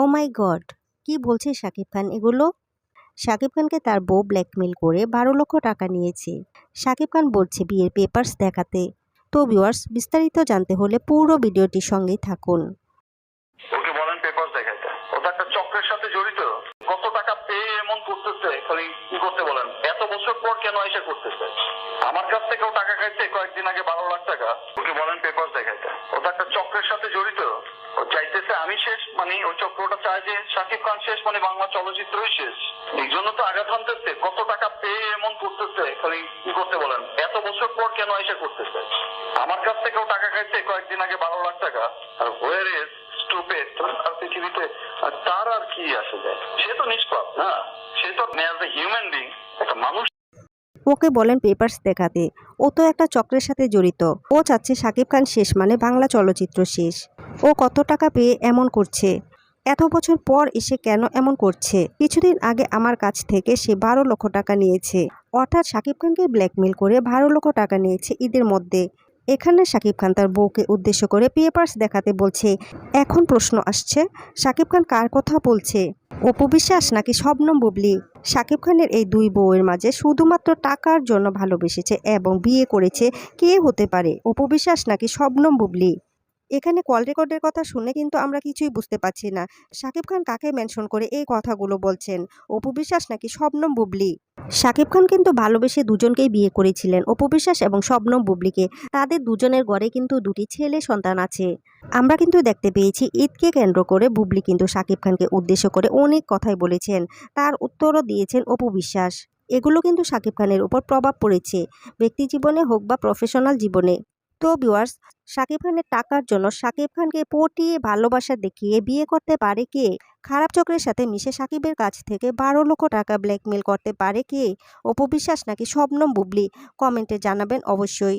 ও মাই god কি বলছে শাকিব খান এগুলো? শাকিব খানকে তার বউ ব্ল্যাকমেল করে বারো লক্ষ টাকা নিয়েছে। শাকিব খান বলছে, বিয়ের পেপার্স দেখাতে। তো ভিউয়ার্স বিস্তারিত জানতে হলে পুরো ভিডিওটির সঙ্গেই থাকুন। আমার কাছ থেকেও টাকা খাইছে কয়েকদিন আগে বারো লাখ টাকা। ওকে বলেন পেপার দেখাইতে ও তো একটা চক্রের সাথে জড়িত ও চাইতেছে আমি শেষ মানে ওই চক্রটা চায় যে শাকিব খান শেষ মানে বাংলা চলচ্চিত্রই শেষ। এই জন্য তো আঘাত হানতেছে। কত টাকা পেয়ে এমন করতেছে, খালি কি করতে বলেন? এত বছর পর কেন এসে করতেছে? আমার কাছ থেকেও টাকা খাইছে, কয়েকদিন আগে বারো লাখ টাকা। আর হোয়ার ইজ স্টুপেড আর পৃথিবীতে তার আর কি আসে যায়? সে তো নিষ্পাপ, না? সে তো অ্যাজ এ হিউম্যান বিং একটা মানুষ। ওকে বলেন পেপার্স দেখাতে। ও তো একটা চক্রের সাথে জড়িত। ও চাচ্ছে সাকিব খান শেষ মানে বাংলা চলচ্চিত্র শেষ। ও কত টাকা পেয়ে এমন করছে? এত বছর পর এসে কেন এমন করছে? কিছুদিন আগে আমার কাছ থেকে সে বারো লক্ষ টাকা নিয়েছে। অর্থাৎ শাকিব খানকে ব্ল্যাকমেল করে বারো লক্ষ টাকা নিয়েছে ঈদের মধ্যে। এখানে শাকিব খান তার বউকে উদ্দেশ্য করে পেপার্স দেখাতে বলছে, এখন প্রশ্ন আসছে শাকিব খান কার কথা বলছে? অপু বিশ্বাস নাকি শবনম বুবলি? শাকিব খানের এই দুই বউয়ের মাঝে শুধুমাত্র টাকার জন্য ভালোবেসেছে এবং বিয়ে করেছে কে হতে পারে? অপু বিশ্বাস নাকি শবনম বুবলি? এখানে কল রেকর্ডের কথা শুনে কিন্তু আমরা কিছুই বুঝতে পারছি না। শাকিব খান কাকে মেনশন করে এই কথাগুলো বলছেন? অপু বিশ্বাস নাকি শবনম বুবলি? শাকিব খান কিন্তু ভালোবেসে দুজনকেই বিয়ে করেছিলেন, অপু বিশ্বাস এবং শবনম বুবলিকে। তাদের দুজনের ঘরে কিন্তু দুটি ছেলে সন্তান আছে। আমরা কিন্তু দেখতে পেয়েছি ঈদকে কেন্দ্র করে বুবলি কিন্তু শাকিব খানকে উদ্দেশ্য করে অনেক কথাই বলেছেন। তার উত্তরও দিয়েছেন অপু বিশ্বাস। এগুলো কিন্তু শাকিব খানের উপর প্রভাব পড়েছে। ব্যক্তি জীবনে হোক বা প্রফেশনাল জীবনে। তো ভিউয়ার্স সাকিব খানের টাকার জন্য সাকিব খানকে পটিয়ে ভালোবাসা দেখিয়ে বিয়ে করতে পারে কে? খারাপ চক্রের সাথে মিশে সাকিবের কাছ থেকে বারো লক্ষ টাকা ব্ল্যাকমেল করতে পারে কে? অপবিশ্বাস নাকি শবনম বুবলি? কমেন্টে জানাবেন অবশ্যই।